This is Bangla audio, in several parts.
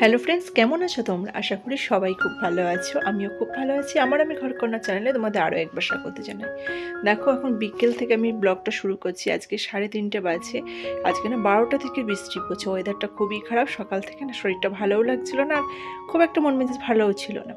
হ্যালো ফ্রেন্ডস কেমন আছো তোমরা? আশা করি সবাই খুব ভালো আছো, আমিও খুব ভালো আছি। আমার আমি ঘরকন্যা চ্যানেলে তোমাদের আরও একবার স্বাগত জানাই। দেখো, এখন বিকেল থেকে আমি ব্লগটা শুরু করছি। আজকে সাড়ে তিনটে বাজে। আজকে না বারোটা থেকে বৃষ্টি পড়ছে। ওয়েদারটা খুবই খারাপ। সকাল থেকে না শরীরটা ভালোও লাগছিল না, আর খুব একটা মন মেজাজ ভালোও ছিল না।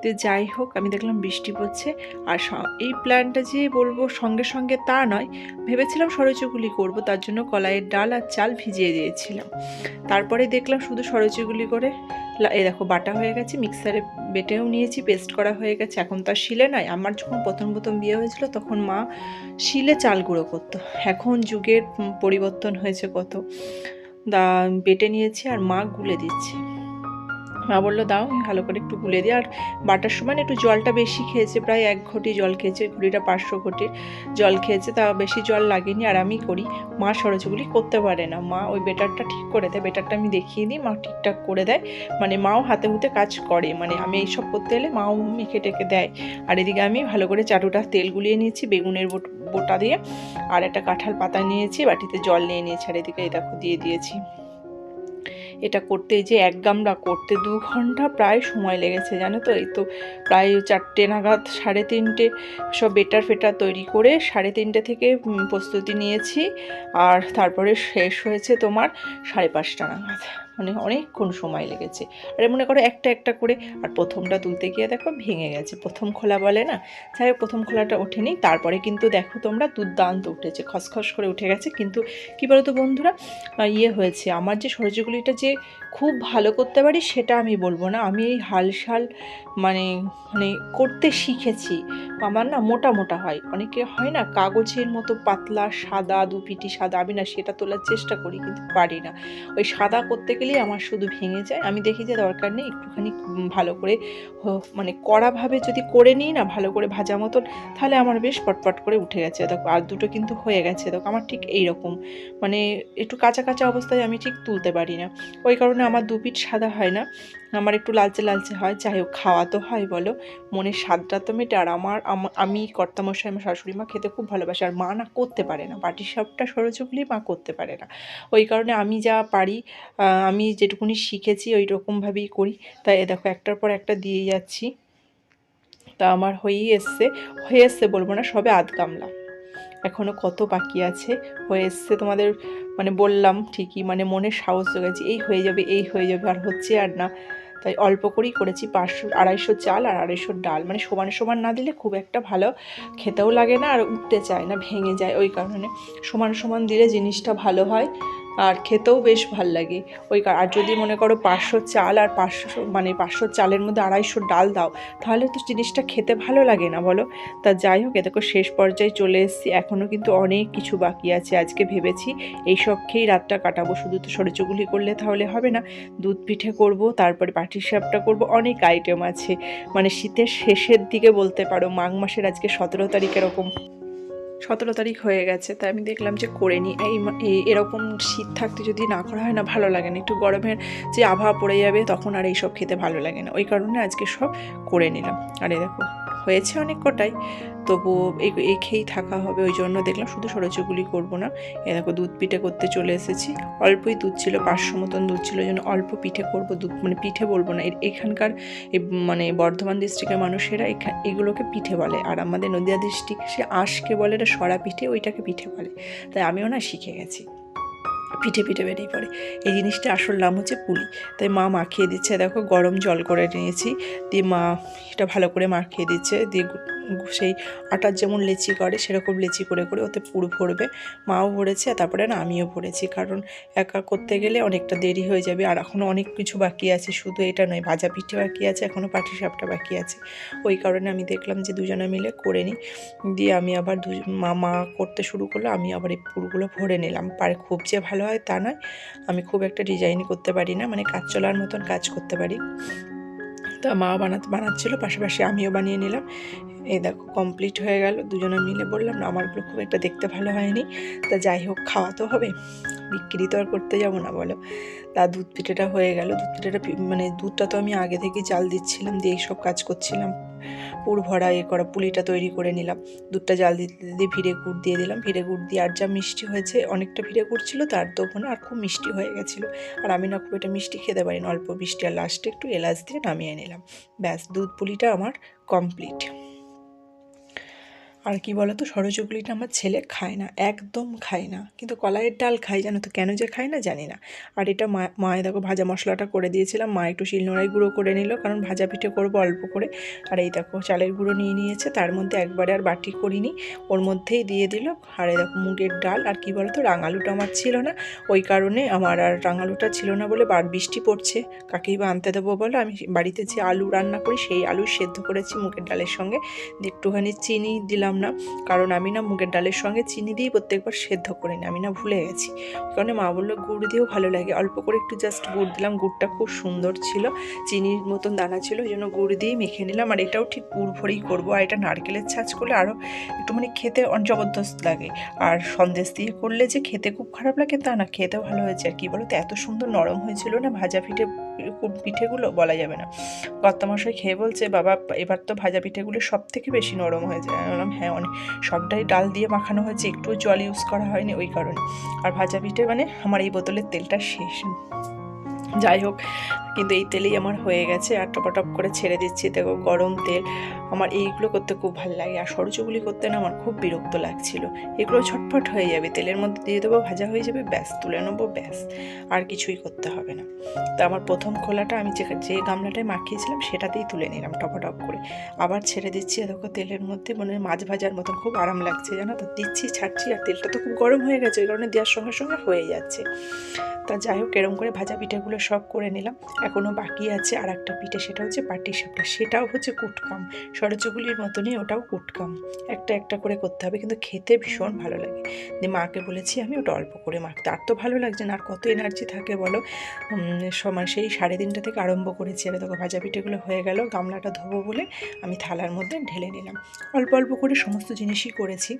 তো যাই হোক, আমি দেখলাম বৃষ্টি পড়ছে। আর এই প্ল্যানটা যে বলব সঙ্গে সঙ্গে তা নয়। ভেবেছিলাম সরচুগুলি করব, তার জন্য কলাইয়ের ডাল আর চাল ভিজিয়ে দিয়েছিলাম। তারপরে দেখলাম শুধু সরচুগুলি করে লা- এই দেখো বাটা হয়ে গেছে, মিক্সারে বেটেও নিয়েছি, পেস্ট করা হয়ে গেছে। এখন তো আর শিলে নয়, আমার যখন প্রথম প্রথম বিয়ে হয়েছিল তখন মা শিলে চাল গুঁড়ো করতো। এখন যুগের পরিবর্তন হয়েছে কত। দা বেটে নিয়েছি আর মা গুলে দিচ্ছে। মা বলল, দাও ভালো করে একটু গুলে দিয়ে আর বাটার সময় একটু জলটা বেশি খেয়েছে, প্রায় এক ঘটি জল খেয়েছে ঘুড়িটা পাঁচশো ঘটির জল খেয়েছে, তা বেশি জল লাগেনি। আর আমি করি, মা সরচুগুলি করতে পারে না। মা ওই বেটারটা ঠিক করে দেয়, বেটারটা আমি দেখিয়ে দিই, মা ঠিকঠাক করে দেয়। মানে মাও হাতে হুতে কাজ করে মানে আমি এইসব করতে এলে মাও মেখে টেকে দেয়। আর এদিকে আমি ভালো করে চাটুটা তেল গুলিয়ে নিয়েছি, বেগুনের বোটা দিয়ে, আর একটা কাঁঠাল পাতা নিয়েছি, বাটিতে জল নিয়ে নিয়েছি, আর এদিকে এই দেখো দিয়ে দিয়েছি। এটা করতে যে এক গামলা করতে দু ঘণ্টা প্রায় সময় লেগেছে, জানো তো? এই তো প্রায় চারটে নাগাদ, সাড়ে তিনটে সব বেটার ফেটার তৈরি করে সাড়ে তিনটে থেকে প্রস্তুতি নিয়েছি। আর তারপরে শেষ হয়েছে তোমার সাড়ে পাঁচটা নাগাদ। মানে অনেকক্ষণ সময় লেগেছে। আর মনে করো একটা একটা করে আর প্রথমটা তুলতে গিয়ে দেখো ভেঙে গেছে। প্রথম খোলা বলে না? যাই হোক, প্রথম খোলাটা ওঠেনি। তারপরে কিন্তু দেখো তোমরা দুর্দান্ত উঠেছে। খসখস করে উঠে গেছে। কিন্তু কী বলতো বন্ধুরা? ইয়ে হয়েছে। আমার যে সরজিগুলিটা যে খুব ভালো করতে পারি সেটা আমি বলব না। আমি এই হালসাল মানে মানে করতে শিখেছি। আমার না মোটা মোটা হয়। অনেকে হয় না কাগজের মতো পাতলা সাদা দুপিটি সাদা, আমি না সেটা তোলার চেষ্টা করি কিন্তু পারি না। ওই সাদা করতে গেলেই আমার শুধু ভেঙে যায়। আমি দেখি যে দরকার নেই, একটুখানি ভালো করে মানে কড়াভাবে যদি করে নিই না, ভালো করে ভাজা মতন, তাহলে আমার বেশ পটপট করে উঠে গেছে। দেখো, আর দুটো কিন্তু হয়ে গেছে। দেখো, আমার ঠিক এই রকম মানে একটু কাঁচা কাঁচা অবস্থায় আমি ঠিক তুলতে পারি না। ওই কারণে আমার দু পিঠ সাদা হয় না। আমার একটু লালচে লালচে হয়। যাই হোক, খাওয়া তো হয়, বলো। মনের স্বাদটা তো মেটে আর আমার, আমি কর্তামশাই, আমার শাশুড়ি মা খেতে খুব ভালোবাসে। আর মা না করতে পারে না। বাটির সবটা সরচুগলি মা করতে পারে না। ওই কারণে আমি যা পারি আমি যেটুকুনি শিখেছি, ওই রকমভাবেই করি। তাই দেখো, একটার পর একটা দিয়ে যাচ্ছি। তা আমার হয়েই এসছে। হয়ে এসছে বলব না, সবে আধ গামলা। এখনও কত বাকি আছে? হয়ে এসছে তোমাদের মানে বললাম ঠিকই মানে মনে সাহস জোগাচ্ছি, এই হয়ে যাবে, এই হয়ে যাবে, আর হচ্ছে আর না। তাই অল্প করেই করেছি, পাঁচশো, আড়াইশো চাল আর আড়াইশো ডাল। মানে সমান সমান না দিলে খুব একটা ভালো খেতেও লাগে না আর উঠতে চায় না, ভেঙে যায় ওই কারণে। সমান সমান দিলে জিনিসটা ভালো হয়। আর খেতেও বেশ ভালো লাগে। ওই আর যদি মনে করো পাঁচশো চাল আর পাঁচশো মানে পাঁচশো চালের মধ্যে আড়াইশো ডাল দাও, তাহলে তো জিনিসটা খেতে ভালো লাগে না, বলো? তা যাই হোক, এ দেখো শেষ পর্যায়ে চলে এসেছি। এখনও কিন্তু অনেক কিছু বাকি আছে আজকে ভেবেছি। এই সব খেয়েই রাতটা কাটাবো। শুধু তো সরচুগুলি করলে তাহলে হবে না। দুধ পিঠে করব, তারপরে পাটির সাপটা করব। অনেক আইটেম আছে। মানে শীতের শেষের দিকে বলতে পারো, মাঘ মাসের আজকে সতেরো তারিখ এরকম সতেরো তারিখ হয়ে গেছে, তাই আমি দেখলাম যে করে নিই এই এরকম শীত থাকতে যদি না করা হয় না, ভালো লাগে না। একটু গরমের যে আবহাওয়া পড়ে যাবে, তখন আর এইসব খেতে ভালো লাগে না। ওই কারণে আজকে সব করে নিলাম। আরে দেখো হয়েছে অনেক কটাই। তবু এই খেয়েই থাকা হবে, ওই জন্য দেখলাম শুধু সরচুগুলি করব না। এ দেখো দুধ পিঠে করতে চলে এসেছি। অল্পই দুধ ছিল, পাঁচশো মতন দুধ ছিল, ওই জন্য অল্প পিঠে করব দুধ মানে পিঠে বলব না। এখানকার মানে বর্ধমান ডিস্ট্রিক্টের মানুষেরা এগুলোকে পিঠে বলে। আর আমাদের নদিয়া ডিস্ট্রিক্ট সে আঁশকে বলে, এটা সরা পিঠে, ওইটাকে পিঠে বলে। তাই আমিও না শিখে গেছি। পিঠে পিঠে বেরিয়ে পড়ে। এই জিনিসটা আসল নাম হচ্ছে পুলি। তাই মা মাখিয়ে দিচ্ছে। দেখো গরম জল করে নিয়েছি। দিয়ে মা এটা ভালো করে মাখিয়ে দিচ্ছে। দিয়ে সেই আটার যেমন লেচি করে সেরকম লেচি করে করে ওতে পুর ভরবে। মাও ভরেছে, তারপরে না আমিও ভরেছি। কারণ একা করতে গেলে অনেকটা দেরি হয়ে যাবে। আর এখনও অনেক কিছু বাকি আছে, শুধু এটা নয়, ভাজা পিঠে বাকি আছে এখনও পাটিসাপটা বাকি আছে। ওই কারণে আমি দেখলাম যে দুজনে মিলে করে নিই। দিয়ে আমি আবার দু, মা মা করতে শুরু করল, আমি আবার এই পুরগুলো ভরে নিলাম। পারে খুব যে ভালো হয় তা নয়, আমি খুব একটা ডিজাইন করতে পারি না মানে কাজ চলার মতন কাজ করতে পারি। তা মা বানাতে, বানাচ্ছিল, পাশাপাশি আমিও বানিয়ে নিলাম। এই দেখো কমপ্লিট হয়ে গেল। দুজনে মিলে বললাম, না, আমারগুলো খুব একটা দেখতে ভালো হয়নি। তা যাই হোক, খাওয়া তো হবে। বিক্রি তো আর করতে যাব না, বলো। তা দুধ পিঠেটা হয়ে গেল। দুধ পিঠেটা মানে দুধটা তো আমি আগে থেকেই চাল দিচ্ছিলাম, দিয়ে এইসব কাজ করছিলাম। পুর ভরা এ করা পুলিটা তৈরি করে নিলাম। দুধটা জাল দিতে দিতে ভিড়ে গুড় দিয়ে দিলাম। ভিড়ে গুড় দিয়ে আর যা মিষ্টি হয়েছে, অনেকটা ভিড়ে গুড় ছিল, তার দেবো না আর খুব মিষ্টি হয়ে গেছিল। আর আমি না খুব এটা মিষ্টি খেতে পারি না অল্প মিষ্টি আর লাস্টে একটু এলাচ দিয়ে নামিয়ে নিলাম। ব্যাস, দুধ পুলিটা আমার কমপ্লিট আর কি বলতো সরচুগলিটা আমার ছেলে খায় না, একদম খায় না। কিন্তু কলাইয়ের ডাল খাই জানো তো, কেন যে খায় না জানি না। আর এটা মা, মায়ে দেখো ভাজা মশলাটা করে দিয়েছিলাম, মা একটু শিলনোড়াই গুঁড়ো করে নিল, কারণ ভাজা পিঠে করব অল্প করে। আর এই দেখো, চালের গুঁড়ো নিয়ে নিয়েছে, তার মধ্যে একবারে আর বাটি করিনি, ওর মধ্যেই দিয়ে দিল। আর এই দেখো, মুগের ডাল, আর কি বলতো, রাঙালুটা আমার ছিল না, ওই কারণে আমার আর রাঙালুটা ছিল না বলে বার বৃষ্টি পড়ছে। কাকেই বা আনতে দেবো বলো, আমি বাড়িতে যে আলু রান্না করি, সেই আলু সেদ্ধ করেছি মুগের ডালের সঙ্গে। একটুখানি চিনি দিলাম না। কারণ আমি না মুগের ডালের সঙ্গে চিনি দিয়েই প্রত্যেকবার সেদ্ধ করি না আমি না ভুলে গেছি। কারণে মা বলল, গুড় দিয়েও ভালো লাগে। অল্প করে একটু জাস্ট গুড় দিলাম। গুড়টা খুব সুন্দর ছিল। চিনির মতন দানা ছিল ওই জন্য গুড় দিয়েই মেখে নিলাম। আর এটাও ঠিক গুড় ভরেই করব। আর এটা নারকেলের ছাঁচ করলে আরও একটু মানে খেতে জবরদস্ত লাগে। আর সন্দেশ দিয়ে করলে যে খেতে খুব খারাপ লাগে, তা না। খেতেও ভালো হয়েছে। আর কি বলো তো এত সুন্দর নরম হয়েছিল না, ভাজা পিঠে পিঠেগুলো বলা যাবে না। কর্তামশাই খেয়ে বলছে, বাবা, এবার তো ভাজা পিঠেগুলো সব থেকে বেশি নরম হয়েছে আমি বললাম হ্যাঁ অনেক, সবটাই ডাল দিয়ে মাখানো হয়েছে একটু জল ইউজ করা হয়নি ওই কারণে। আর ভাজা পিঠে মানে আমার এই বোতলের তেলটা শেষ। যাই হোক কিন্তু এই তেলেই আমার হয়ে গেছে। আর টপাটপ করে ছেড়ে দিচ্ছি। দেখো, গরম তেল। আমার এইগুলো করতে খুব ভালো লাগে। আর সরচুগুলি করতে না আমার খুব বিরক্ত লাগছিল। এগুলো ছটফট হয়ে যাবে। তেলের মধ্যে দিয়ে দেবো, ভাজা হয়ে যাবে, ব্যাস, তুলে নেব, ব্যাস। আর কিছুই করতে হবে না। তো আমার প্রথম খোলাটা আমি যে যে গামলাটায় মাখিয়েছিলাম, সেটাতেই তুলে নিলাম টপাটপ করে। আবার ছেড়ে দিচ্ছি, দেখো, তেলের মধ্যে। মানে মাছ ভাজার মতন খুব আরাম লাগছে, জানো তো? দিচ্ছি, ছাড়ছি, আর তেলটা তো খুব গরম হয়ে গেছে। ওই কারণে দেওয়ার সঙ্গে সঙ্গে হয়ে যাচ্ছে। তা যাই হোক, এরম করে ভাজা পিঠেগুলো সব করে নিলাম। এখনও বাকি আছে আর একটা পিঠে, সেটা হচ্ছে পাটি সাপটা। সেটাও হচ্ছে কুটকাম। সরচুগুলির মতনই ওটাও কুটকাম। একটা একটা করে করতে হবে, কিন্তু খেতে ভীষণ ভালো লাগে। দিয়ে মাকে বলেছি আমি ওটা অল্প করে মাখতে। আর তো ভালো লাগছে না, আর কত এনার্জি থাকে বলো? সময় সেই সাড়ে তিনটা থেকে আরম্ভ করেছি আর দেখো, ভাজা পিঠেগুলো হয়ে গেল, গামলাটা ধোবো বলে আমি থালার মধ্যে ঢেলে নিলাম। অল্প অল্প করে সমস্ত জিনিসই করেছি।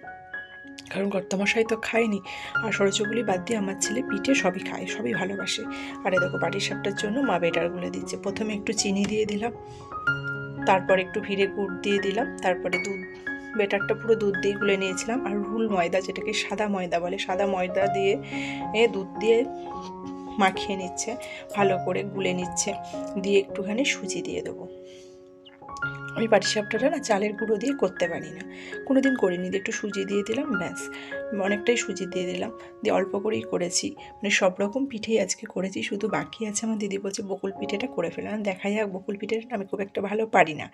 কারণ কর্তামশাই তো খায়নি। আর সরচুগুলি বাদ দিয়ে আমার ছেলে পিঠে সবই খায়, সবই ভালোবাসে। আর এ দেখো পাটির সাপটার জন্য মা বেটারগুলো দিচ্ছে। প্রথমে একটু চিনি দিয়ে দিলাম, তারপর একটু ভিড়ে গুড় দিয়ে দিলাম, তারপরে দুধ, বেটারটা পুরো দুধ দিয়ে গুলে নিয়েছিলাম। আর রুল ময়দা, যেটাকে সাদা ময়দা বলে, সাদা ময়দা দিয়ে এ দুধ দিয়ে মাখিয়ে নিচ্ছে, ভালো করে গুলে নিচ্ছে। দিয়ে একটুখানি সুজি দিয়ে দেবো। আমি পাটিসাপটাটা না চালের গুঁড়ো দিয়ে করতে পারি না। কোনো দিন করিনি, একটু সুজি দিয়ে দিলাম, ব্যাস। অনেকটাই সুজি দিয়ে দিলাম, দিয়ে অল্প করেই করেছি। মানে সব রকম পিঠেই আজকে করেছি, শুধু বাকি আছে আমার দিদি বলছে বকুল পিঠেটা করে ফেললাম দেখা যাক বকুল পিঠেটা আমি খুব একটা ভালো পারি না।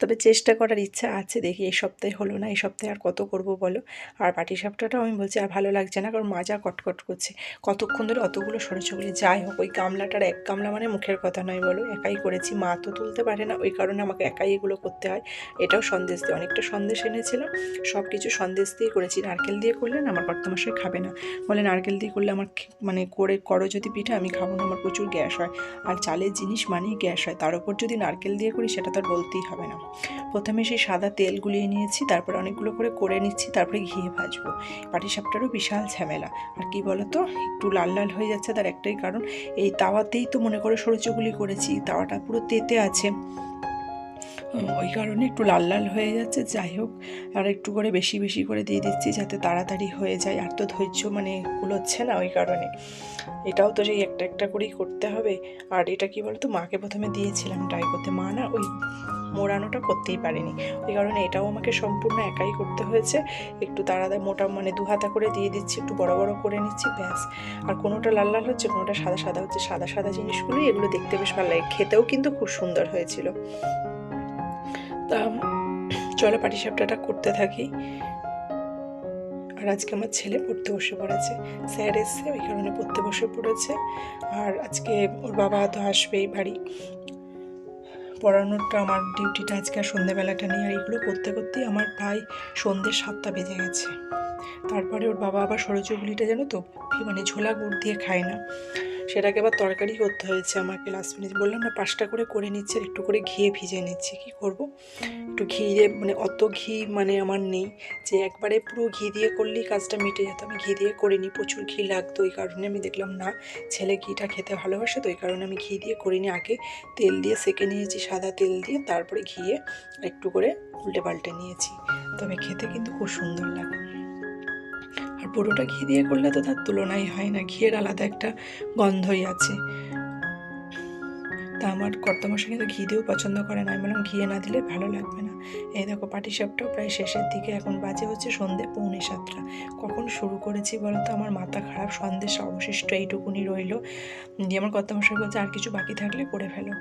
তবে চেষ্টা করার ইচ্ছা আছে, দেখি এই সপ্তাহে হলো না, এই সপ্তাহে আর কত করব বলো? আর পাটিসাপটাটাও আমি বলছি আর ভালো লাগছে না, কারণ মাজা কটকট করছে। কতক্ষণ ধরে অতগুলো সরচগুলি যাই হোক, ওই গামলাটার এক গামলা মানে মুখের কথা নয় বলো, একাই করেছি। মা তো তুলতে পারে না, ওই কারণে আমাকে একাই এগুলো করতে হয়। এটাও সন্দেশ দিয়ে, অনেকটা সন্দেশ এনেছিলাম সব কিছু সন্দেশ দিয়ে করেছি। নারকেল দিয়ে করলে না আমার কর্তামশাই খাবে না। বলে, নারকেল দিয়ে করলে আমার মানে করে, করো যদি পিঠা, আমি খাব না, আমার প্রচুর গ্যাস হয়। আর চালের জিনিস মানেই গ্যাস হয়। তার উপর যদি নারকেল দিয়ে করি, সেটা তো আর বলতেই হবে না। প্রথমে সেই সাদা তেল গুলিয়ে নিয়েছি, তারপর অনেকগুলো করে করে নিচ্ছি, তারপরে ঘিয়ে ভাজবো। পাটিসাপটারও বিশাল ঝামেলা। আর কি বলতো, একটু লাল লাল হয়ে যাচ্ছে তার একটাই কারণ, এই তাওয়াতেই তো মনে করে সরচুগুলি করেছি, তাওয়াটা পুরো তেতে আছে। ওই কারণে একটু লাল লাল হয়ে যাচ্ছে। যাই হোক, আর একটু করে বেশি বেশি করে দিয়ে দিচ্ছি যাতে তাড়াতাড়ি হয়ে যায়। আর তো ধৈর্য মানে কুলোচ্ছে না ওই কারণে। এটাও তো সেই একটা একটা করেই করতে হবে। আর এটা কি বলতো, মাকে প্রথমে দিয়েছিলাম ট্রাই করতে। মা না ওই মোড়ানোটা করতেই পারেনি। ওই কারণে এটাও আমাকে সম্পূর্ণ একাই করতে হয়েছে। একটু তাড়াতাড়ি মোটা মানে দু হাতা করে দিয়ে দিচ্ছি, একটু বড় বড় করে নিচ্ছি, ব্যাস। আর কোনোটা লাল লাল হচ্ছে, কোনোটা সাদা সাদা হচ্ছে, সাদা সাদা জিনিসগুলোই এগুলো দেখতে বেশ ভালো লাগে। খেতেও কিন্তু খুব সুন্দর হয়েছিল। তা চলো পাটিসাপটাটা করতে থাকি। আর আজকে আমার ছেলে পড়তে বসে পড়েছে। স্যার এসছে, ওই কারণে পড়তে বসে পড়েছে। আর আজকে ওর বাবা তো আসবেই বাড়ি। পড়ানোরটা আমার ডিউটিটা আজকে আর সন্ধ্যেবেলাটা নেই। আর এগুলো করতে করতেই আমার প্রায় সন্ধ্যে সাতটা বেজে গেছে। তারপরে ওর বাবা আবার সরচুগুলিটা জানো তো মানে ঝোলা গুড় দিয়ে খায় না। সেটাকে আবার তরকারি করতে হয়েছে আমাকে লাস্ট মিনিট বললাম, না, পাঁচটা করে করে নিচ্ছে, আর একটু করে ঘিয়ে ভিজে নিচ্ছি, কি করব? একটু ঘি দিয়ে মানে অত ঘি মানে আমার নেই, যে একবারে পুরো ঘি দিয়ে করলেই কাজটা মিটে যেত। আমি ঘি দিয়ে করিনি, প্রচুর ঘি লাগতো, ওই কারণে আমি দেখলাম, না, ছেলে ঘিটা খেতে ভালোবাসে, তো ওই কারণে আমি ঘি দিয়ে করিনি। আগে তেল দিয়ে সেকে নিয়েছি, সাদা তেল দিয়ে, তারপরে ঘিয়ে একটু করে উল্টে পাল্টে নিয়েছি। তবে খেতে কিন্তু খুব সুন্দর লাগে আর পুরোটা ঘি দিয়ে করলে তো তার তুলনাই হয় না। ঘিয়ের আলাদা একটা গন্ধই আছে। তা আমার কর্তামশা কিন্তু ঘি দিয়েও পছন্দ করে না। আমি বললাম, ঘিয়ে না দিলে ভালো লাগবে না। এই দেখো পাটিসাপটাও প্রায় শেষের দিকে, এখন বাজে হচ্ছে সন্ধে পৌনে সাতটা। কখন শুরু করেছি বলো তো আমার মাথা খারাপ, সন্দেশ অবশিষ্ট এইটুকুনি রইল। দিয়ে আমার কর্তমশাই বলছে, আর কিছু বাকি থাকলে করে ফেলো।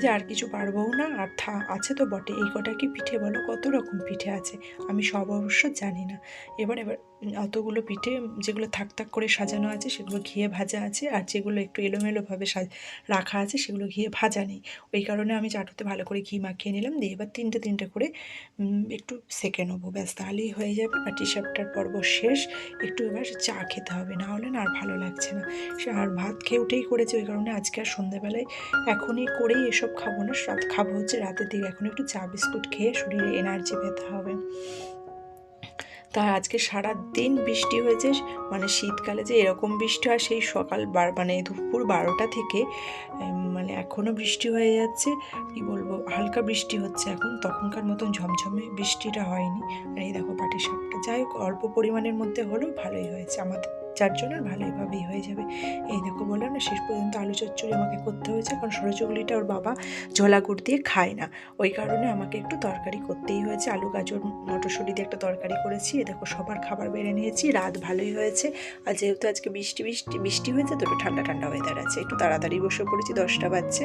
যে আর কিছু পারবও না, আর থা, আছে তো বটে। এই কটা কি পিঠে বলো? কত রকম পিঠে আছে? আমি সব অবশ্য জানি না। এবার এবার অতগুলো পিঠে যেগুলো থাক থাক করে সাজানো আছে, সেগুলো ঘিয়ে ভাজা আছে, আর যেগুলো একটু এলোমেলোভাবে রাখা আছে, সেগুলো ঘিয়ে ভাজা নেই। ওই কারণে আমি চাটুতে ভালো করে ঘি মাখিয়ে নিলাম। দিয়ে এবার তিনটে তিনটে করে একটু সেকে নেব। ব্যাস, তাহলেই হয়ে যাবে। আর টি শার্টটার পর্ব শেষ। একটু এবার চা খেতে হবে না হলে না আর ভালো লাগছে না। সে আর ভাত খেয়ে উঠেই করেছে, ওই কারণে আজকে আর সন্ধ্যাবেলায় এখনই করেই এসব খাব না। রাত খাব হচ্ছে রাতের দিকে। এখন একটু চা বিস্কুট খেয়ে শরীরে এনার্জি পেতে হবে। তা আজকে সারা দিন বৃষ্টি হয়েছে মানে শীতকালে যে এরকম বৃষ্টি হয়, সেই সকাল বার মানে দুপুর বারোটা থেকে মানে এখনও বৃষ্টি হয়ে যাচ্ছে। কি বলব, হালকা বৃষ্টি হচ্ছে এখন, তখনকার মতন ঝমঝমে বৃষ্টিটা হয়নি। আর এই দেখো পাটি শাকটা যাই হোক, অল্প পরিমাণের মধ্যে হলেও ভালোই হয়েছে আমাদের। চারজনের ভালোইভাবেই হয়ে যাবে। এই দেখো বললাম না, শেষ পর্যন্ত আলু চচ্চড়ি আমাকে করতে হয়েছে, কারণ সরচুগলিটা ওর বাবা ঝোলা গুড় দিয়ে খায় না। ওই কারণে আমাকে একটু তরকারি করতেই হয়েছে। আলু, গাজর, মটরশুঁটি দিয়ে একটা তরকারি করেছি। এ দেখো সবার খাবার বেড়ে নিয়েছি, রাত ভালোই হয়েছে। আর যেহেতু আজকে বৃষ্টি বৃষ্টি বৃষ্টি হয়েছে তো ঠান্ডা ঠান্ডা ওয়েদার আছে। একটু তাড়াতাড়ি বসে পড়েছি, দশটা বাজছে।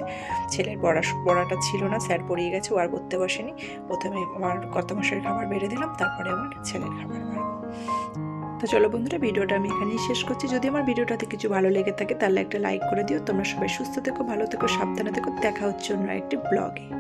ছেলের পড়া, পড়াটা ছিল না, স্যার পড়িয়ে গেছে, ও আর পড়তে বসেনি। প্রথমে আমার কত মাসের খাবার বেড়ে দিলাম, তারপরে আমার ছেলের খাবার বাড়বো। তো চলো বন্ধুরা, ভিডিওটা আমি এখানেই শেষ করছি। যদি আমার ভিডিওটাতে কিছু ভালো লেগে থাকে, তাহলে একটা লাইক করে দিও। তোমরা সবাই সুস্থ থেকো, ভালো থেকো, সাবধানে থেকো। দেখা হচ্ছে অন্য একটি ব্লগে